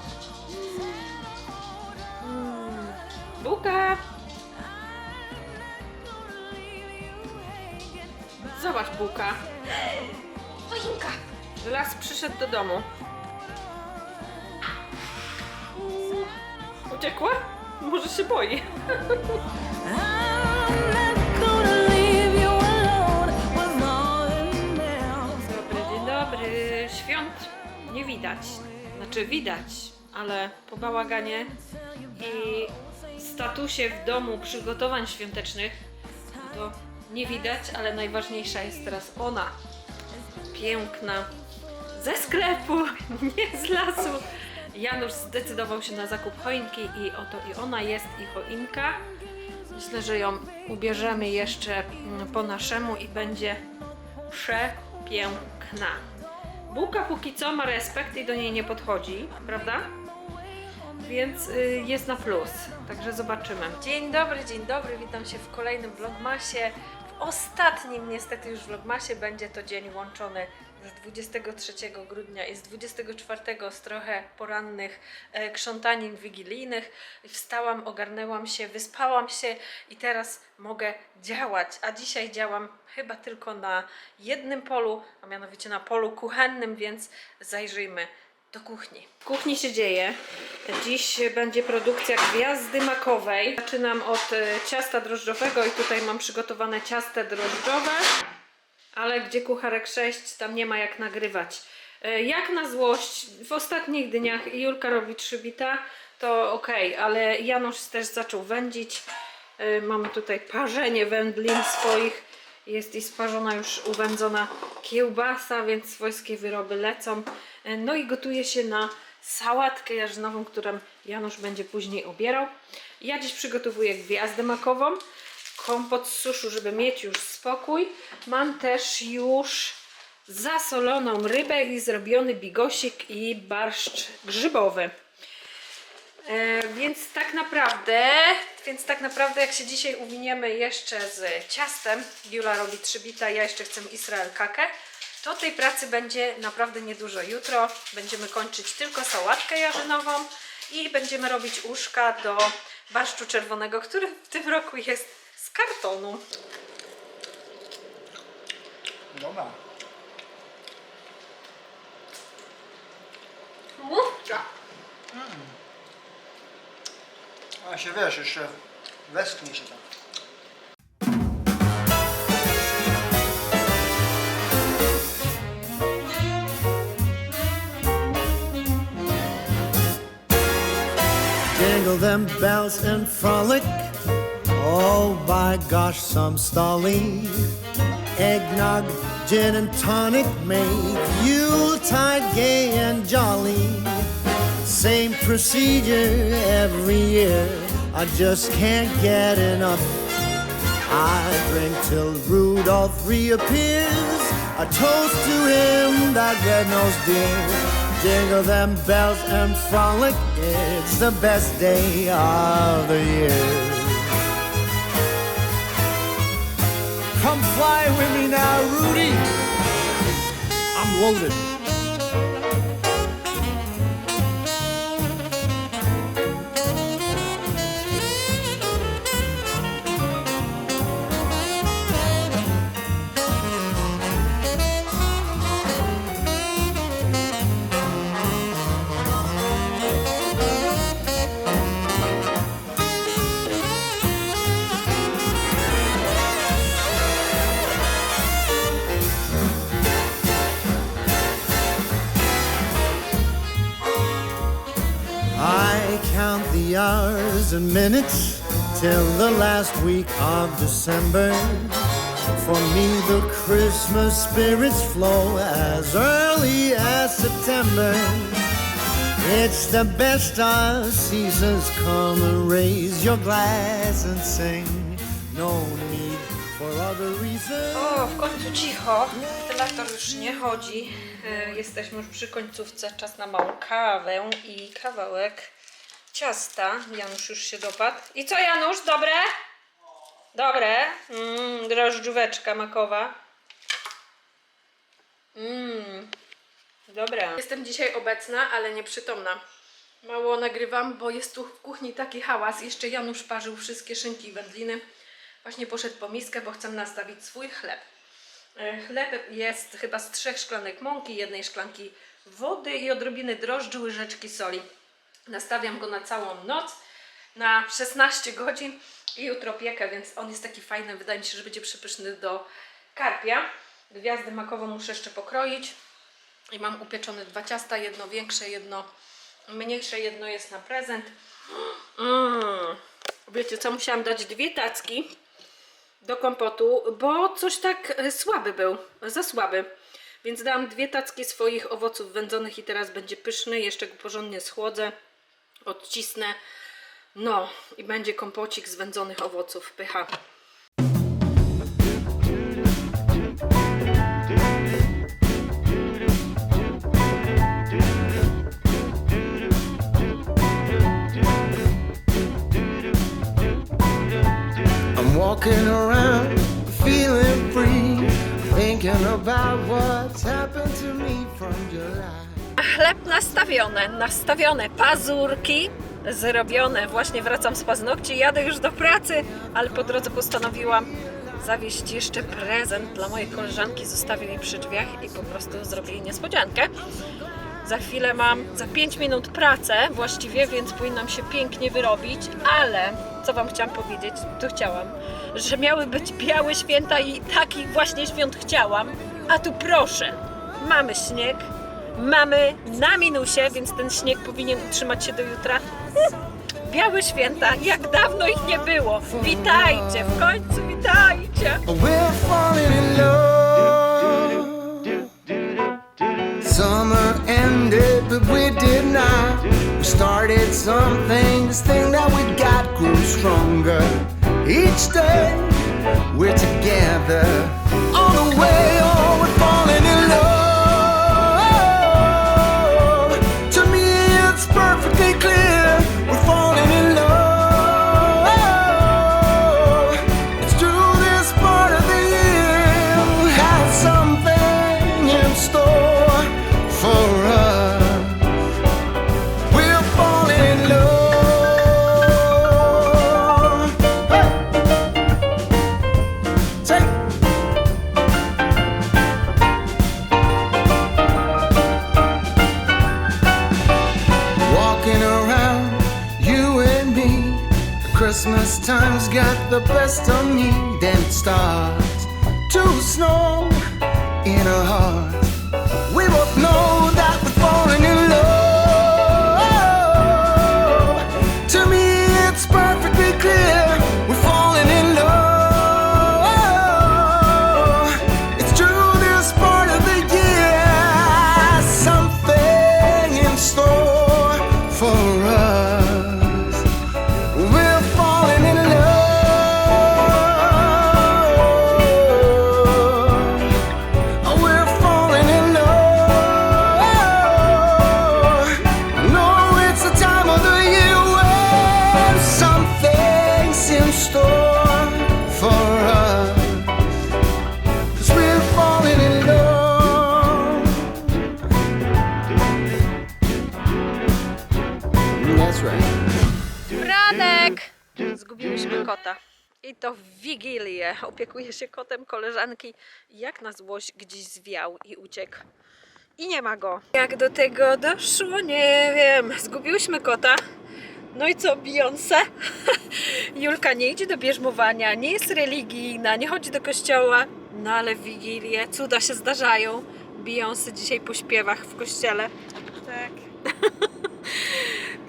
co przyszło do domu. Mm. Bułka! Zobacz, bułka. Choinka! Las przyszedł do domu. Uciekła? Może się boi. Dobry, dzień dobry. Świąt nie widać. Znaczy widać, ale po bałaganie i statusie w domu przygotowań świątecznych to nie widać, ale najważniejsza jest teraz ona. Piękna. Ze sklepu, nie z lasu. Janusz zdecydował się na zakup choinki i oto i ona jest i choinka. Myślę, że ją ubierzemy jeszcze mm, po naszemu i będzie przepiękna. Bułka póki co ma respekt i do niej nie podchodzi, prawda? Więc y, jest na plus, także zobaczymy. Dzień dobry, dzień dobry, witam się w kolejnym vlogmasie. W ostatnim niestety już vlogmasie będzie to dzień łączony z 23 grudnia i z 24 z trochę porannych e, krzątanin wigilijnych. Wstałam, ogarnęłam się, wyspałam się i teraz mogę działać. A dzisiaj działam chyba tylko na jednym polu, a mianowicie na polu kuchennym, więc zajrzyjmy do kuchni. W kuchni się dzieje. Dziś będzie produkcja gwiazdy makowej. Zaczynam od e, ciasta drożdżowego i tutaj mam przygotowane ciasto drożdżowe. Ale gdzie kucharek 6, tam nie ma jak nagrywać. E, Jak na złość, w ostatnich dniach Julka robi trzybita, to ok, ale Janusz też zaczął wędzić. E, Mamy tutaj parzenie wędlin swoich. Jest i sparzona już uwędzona kiełbasa, więc swojskie wyroby lecą. E, No i gotuje się na sałatkę jarzynową, którą Janusz będzie później obierał. Ja dziś przygotowuję gwiazdę makową kompot z suszu, żeby mieć już spokój. Mam też już zasoloną rybę i zrobiony bigosik i barszcz grzybowy. E, więc tak naprawdę, więc tak naprawdę jak się dzisiaj uwiniemy jeszcze z ciastem, Jula robi trzybita, ja jeszcze chcę Israel kakę, to tej pracy będzie naprawdę niedużo. Jutro będziemy kończyć tylko sałatkę jarzynową i będziemy robić uszka do barszczu czerwonego, który w tym roku jest z kartonu. Dobra. Mówcza! A się wiesz, jeszcze westchnie się tak. Jingle them bells and frolic. Oh, by gosh, some stolly. Eggnog, gin and tonic make Yuletide gay and jolly. Same procedure every year. I just can't get enough. I drink till Rudolph reappears. A toast to him, that red-nosed dear. Jingle them bells and frolic. It's the best day of the year. Come fly with me now, Rudy. I'm loaded. Minutes till the last week of December. For me, the Christmas spirits flow as early as September. It's the best of seasons. Come and raise your glass and sing. No need for other reasons. O, w końcu cicho. Wentylator już nie chodzi. E, Jesteśmy już przy końcówce. Czas na małą kawę i kawałek ciasta. Janusz już się dopadł. I co Janusz, dobre? Dobre. Mmm, drożdżóweczka makowa. Mmm, Dobra. Jestem dzisiaj obecna, ale nieprzytomna. Mało nagrywam, bo jest tu w kuchni taki hałas. Jeszcze Janusz parzył wszystkie szynki i wędliny. Właśnie poszedł po miskę, bo chcę nastawić swój chleb. E, Chleb jest chyba z trzech szklanek mąki, jednej szklanki wody i odrobiny drożdży, łyżeczki soli. Nastawiam go na całą noc, na 16 godzin i jutro piekę, więc on jest taki fajny. Wydaje mi się, że będzie przypyszny do karpia. Gwiazdę makową muszę jeszcze pokroić. I mam upieczone dwa ciasta, jedno większe, jedno mniejsze, jedno jest na prezent. Mm. Wiecie co, musiałam dać dwie tacki do kompotu, bo coś tak e, słaby był, za słaby. Więc dałam dwie tacki swoich owoców wędzonych i teraz będzie pyszny. Jeszcze go porządnie schłodzę, odcisnę. No i będzie kompocik z wędzonych owoców. Pycha. Walking around feeling free, thinking about what's happened to me from July. Chleb nastawiony, nastawione pazurki zrobione. Właśnie wracam z paznokci, jadę już do pracy, ale po drodze postanowiłam zawieźć jeszcze prezent dla mojej koleżanki. Zostawię jej przy drzwiach i po prostu zrobię jej niespodziankę. Za chwilę mam, za 5 minut pracę właściwie, więc powinnam się pięknie wyrobić, ale co Wam chciałam powiedzieć, to chciałam, że miały być białe święta i takich właśnie świąt chciałam, a tu proszę, mamy śnieg, mamy na minusie, więc ten śnieg powinien utrzymać się do jutra. Białe święta, jak dawno ich nie było. Witajcie, w końcu witajcie. Summer ended, but we did not. We started something, this thing that we got grew stronger. Each day we're together. Christmas time's got the best of me. Then it starts to snow in our hearts. We both know Opiekuje się kotem koleżanki. Jak na złość gdzieś zwiał i uciekł. I nie ma go. Jak do tego doszło? Nie wiem. Zgubiłyśmy kota. No i co, Beyoncé? Julka nie idzie do bierzmowania, nie jest religijna, nie chodzi do kościoła. No ale w Wigilię cuda się zdarzają. Beyoncé dzisiaj po śpiewach w kościele. Tak.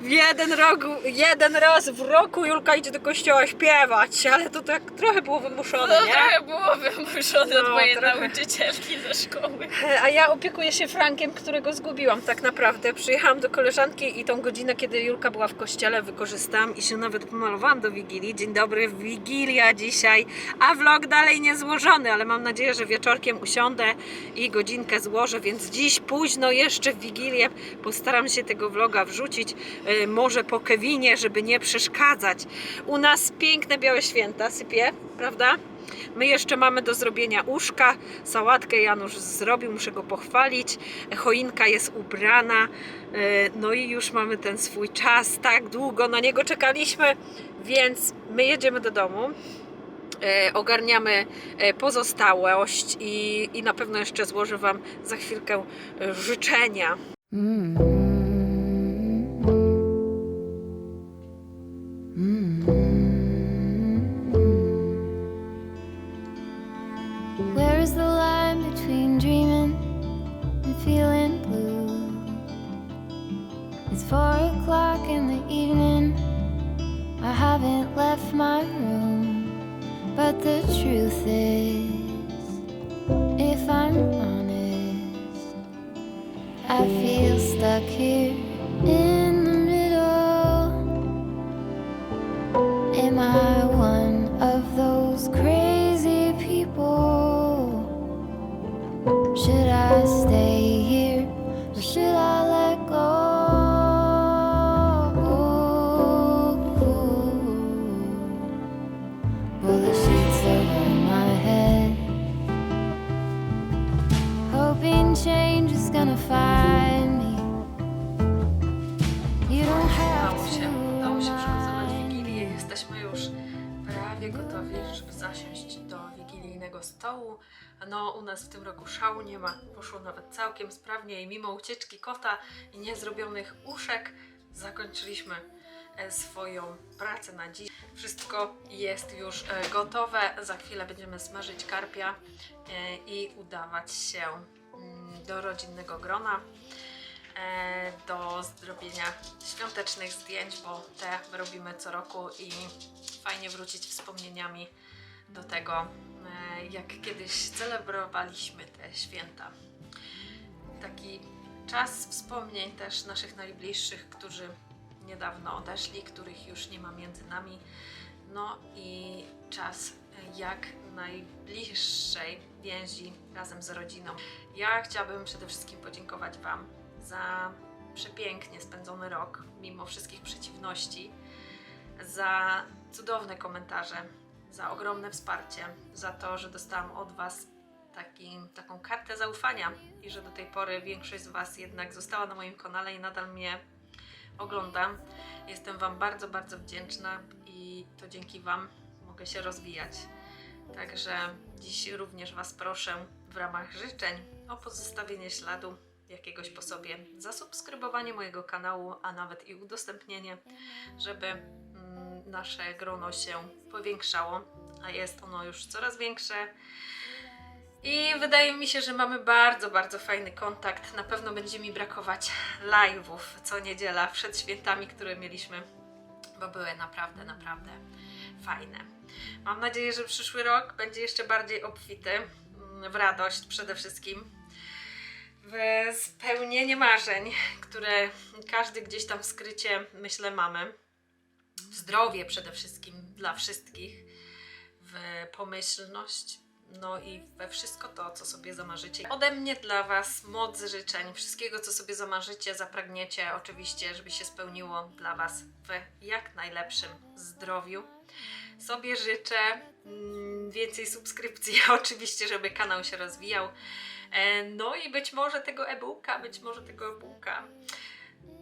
W jeden, rogu, jeden raz w roku Julka idzie do kościoła śpiewać, ale to tak trochę było wymuszone, No nie? trochę było wymuszone No, od mojej trochę. nauczycielki ze szkoły. A ja opiekuję się Frankiem, którego zgubiłam tak naprawdę. Przyjechałam do koleżanki i tą godzinę, kiedy Julka była w kościele, wykorzystałam i się nawet pomalowałam do Wigilii. Dzień dobry, Wigilia dzisiaj, a vlog dalej nie złożony, ale mam nadzieję, że wieczorkiem usiądę i godzinkę złożę, więc dziś późno jeszcze w Wigilię postaram się tego vloga wrzucić, może po Kevinie, żeby nie przeszkadzać. U nas piękne białe święta sypie, prawda? My jeszcze mamy do zrobienia uszka, sałatkę Janusz zrobił, muszę go pochwalić. Choinka jest ubrana, e, no i już mamy ten swój czas, tak długo na niego czekaliśmy, więc my jedziemy do domu. e, Ogarniamy pozostałość i, i na pewno jeszcze złożę Wam za chwilkę życzenia. Where is the line between dreaming and feeling blue? It's four o'clock in the evening. I haven't left my room, but the truth is, if I'm honest, I feel stuck here stołu. No, u nas w tym roku szału nie ma. Poszło nawet całkiem sprawnie i mimo ucieczki kota i niezrobionych uszek zakończyliśmy e, swoją pracę na dziś. Wszystko jest już e, gotowe. Za chwilę będziemy smażyć karpia e, i udawać się mm, do rodzinnego grona do zrobienia świątecznych zdjęć, bo te robimy co roku i fajnie wrócić wspomnieniami do tego, jak kiedyś celebrowaliśmy te święta. Taki czas wspomnień też naszych najbliższych, którzy niedawno odeszli, których już nie ma między nami. No i czas jak najbliższej więzi razem z rodziną. Ja chciałabym przede wszystkim podziękować Wam za przepięknie spędzony rok, mimo wszystkich przeciwności, za cudowne komentarze, za ogromne wsparcie, za to, że dostałam od Was taki, taką kartę zaufania i że do tej pory większość z Was jednak została na moim kanale i nadal mnie ogląda. Jestem Wam bardzo, bardzo wdzięczna i to dzięki Wam mogę się rozwijać. Także dziś również Was proszę w ramach życzeń o pozostawienie śladu jakiegoś po sobie, zasubskrybowanie mojego kanału, a nawet i udostępnienie, żeby nasze grono się powiększało, a jest ono już coraz większe. I wydaje mi się, że mamy bardzo, bardzo fajny kontakt. Na pewno będzie mi brakować live'ów co niedziela przed świętami, które mieliśmy, bo były naprawdę, naprawdę fajne. Mam nadzieję, że przyszły rok będzie jeszcze bardziej obfity w radość przede wszystkim, w spełnienie marzeń, które każdy gdzieś tam w skrycie, myślę, mamy. Zdrowie przede wszystkim dla wszystkich, w pomyślność, no i we wszystko to, co sobie zamarzycie. Ode mnie dla Was moc życzeń, wszystkiego, co sobie zamarzycie, zapragniecie, oczywiście, żeby się spełniło dla Was w jak najlepszym zdrowiu. Sobie życzę mm, więcej subskrypcji, oczywiście, żeby kanał się rozwijał. E, No i być może tego e-booka, być może tego e-booka.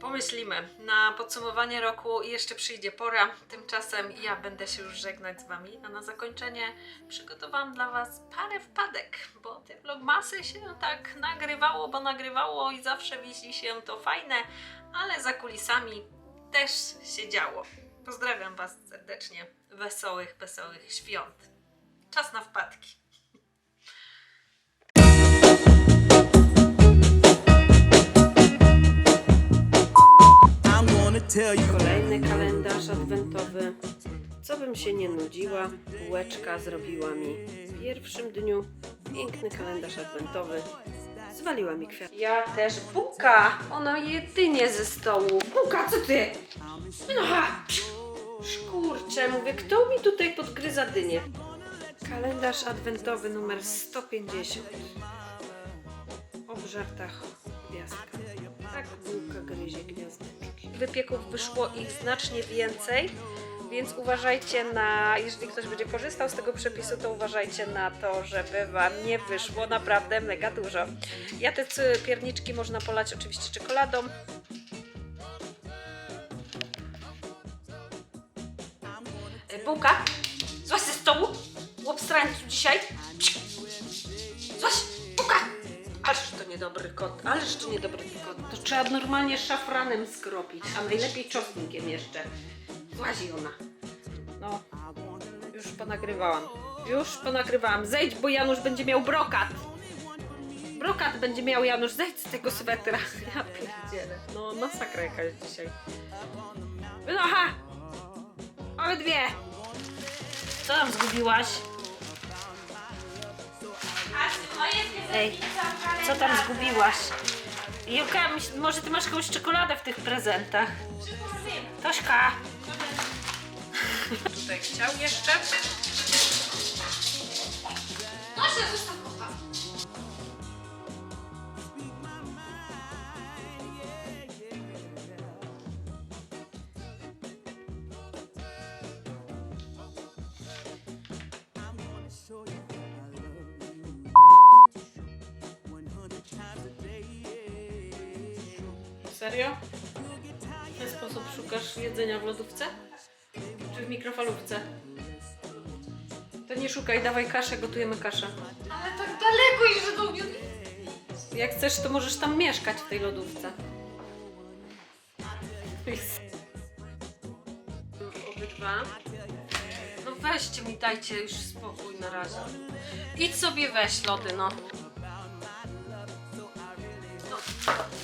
Pomyślimy. Na podsumowanie roku jeszcze przyjdzie pora. Tymczasem ja będę się już żegnać z Wami. A na zakończenie przygotowałam dla Was parę wpadek, bo te vlogmasy się tak nagrywało, bo nagrywało i zawsze wisi się to fajne, ale za kulisami też się działo. Pozdrawiam Was serdecznie. Wesołych, wesołych świąt. Czas na wpadki. Kolejny kalendarz adwentowy. Co bym się nie nudziła, bułeczka zrobiła mi w pierwszym dniu piękny kalendarz adwentowy. Zwaliła mi kwiat. Ja też buka. Ona jedynie ze stołu. Buka, co ty? No, szkurcze, mówię, kto mi tutaj podgryza dynię? Kalendarz adwentowy numer 150. Obżarta gwiazdka. Tak bułka gryzie gwiazdeczki. Wypieków wyszło ich znacznie więcej, Więc uważajcie na, jeżeli ktoś będzie korzystał z tego przepisu, to uważajcie na to, żeby Wam nie wyszło naprawdę mega dużo. Ja te pierniczki można polać oczywiście czekoladą. Bułka, złaź ze stołu, łobstrańcu dzisiaj. Kot, ależ to niedobry kot. To trzeba normalnie szafranem skropić, a najlepiej czosnkiem jeszcze. Złazi ona. No, już ponagrywałam. Już ponagrywałam. Zejdź, bo Janusz będzie miał brokat. Brokat będzie miał Janusz. Zejdź z tego swetra. Ja pierdzielę. No, masakra jakaś dzisiaj. Wynocha! Obydwie! Co tam zgubiłaś? Ej, co tam zgubiłaś? Julka, może ty masz jakąś czekoladę w tych prezentach? Tośka! Tutaj chciał jeszcze. Tosia, zostaw Czy w mikrofalówce? To nie szukaj, dawaj kaszę, gotujemy kaszę. Ale tak daleko jeszcze do mnie. Jak chcesz, to możesz tam mieszkać w tej lodówce. Obydwa. No weźcie mi, dajcie już spokój na razie. Idź sobie weź lody, no. No.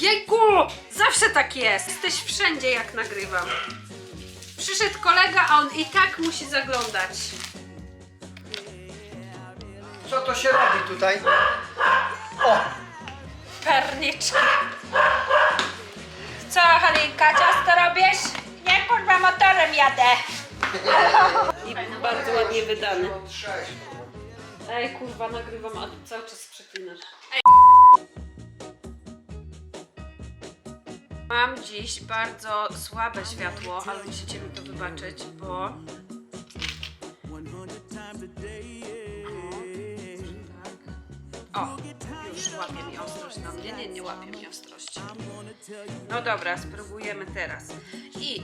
Jejku! Zawsze tak jest! Jesteś wszędzie jak nagrywam. Przyszedł kolega, a on i tak musi zaglądać. Co to się robi tutaj? O! Perniczki. Co, Halinka, ciasto robisz? Nie, kurwa, motorem jadę. I bardzo ładnie wydany. Sześć. Ej, kurwa, nagrywam, a tu cały czas przeklinasz. Mam dziś bardzo słabe światło, ale musicie mi to wybaczyć, bo... O, już łapie mi ostrość na mnie. Nie, nie łapie mi ostrości. No dobra, spróbujemy teraz. I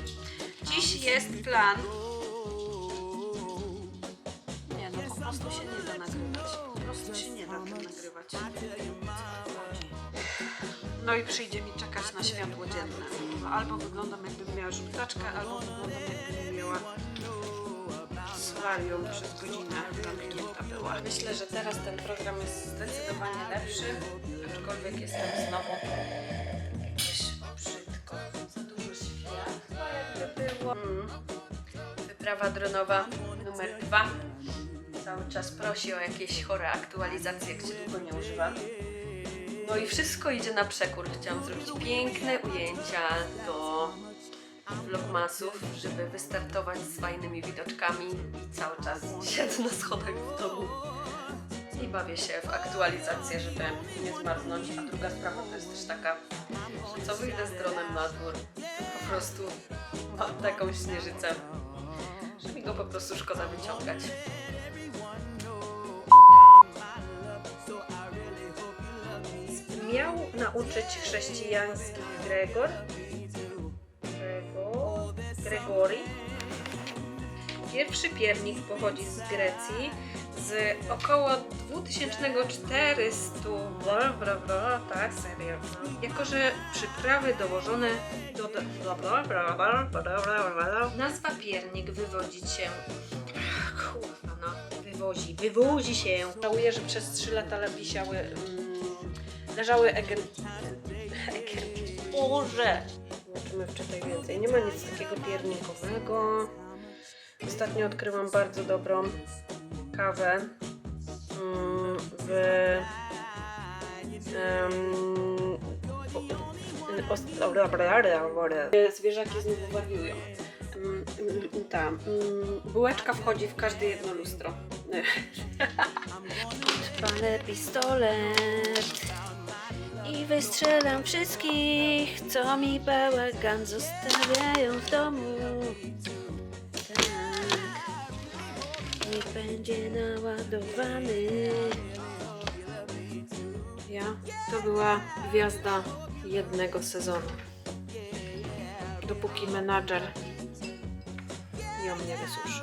dziś jest plan nie, no po prostu się nie da nagrywać. Po prostu się nie da tym nagrywać. No i przyjdzie mi czekać na światło dzienne. Albo wyglądam jakbym miała żółtaczkę, albo wyglądam jakbym miała solarium przez godzinę zamknięta była. Myślę, że teraz ten program jest zdecydowanie lepszy, aczkolwiek jestem znowu gdzieś brzydko. Za dużo światła jakby było. Mm. Wyprawa dronowa numer dwa. Cały czas prosi o jakieś chore aktualizacje, się długo nie używa. No i wszystko idzie na przekór. Chciałam zrobić piękne ujęcia do vlogmasów, żeby wystartować z fajnymi widoczkami i cały czas siedzę na schodach w domu i bawię się w aktualizację, żeby nie zmarnąć. A druga sprawa to jest też taka, że co wyjdę z dronem na dwór, po prostu mam taką śnieżycę, że mi go po prostu szkoda wyciągać. miał nauczyć chrześcijański Gregor, Gregor Gregory. Pierwszy piernik pochodzi z Grecji z około 2400 bla, bla, bla, tak, serio. Jako, że przyprawy dołożone do bla, bla, bla, bla, bla, bla, bla. Nazwa piernik wywodzi się kurwa no, wywozi, wywozi się. Żałuję, że przez 3 lata wisiały mm, leżały egen... egen... Boże! Zobaczymy wczytaj więcej. Nie ma nic takiego piernikowego. Ostatnio odkryłam bardzo dobrą kawę mm, w dobra. Zwierzaki znowu wariują. Mm, Ta mm, bułeczka wchodzi w każde jedno lustro. Palę pistolet i wystrzelam wszystkich, co mi bałagan zostawiają w domu. Niech będzie naładowany. Ja to była gwiazda jednego sezonu. Dopóki menadżer ją nie wysuszył.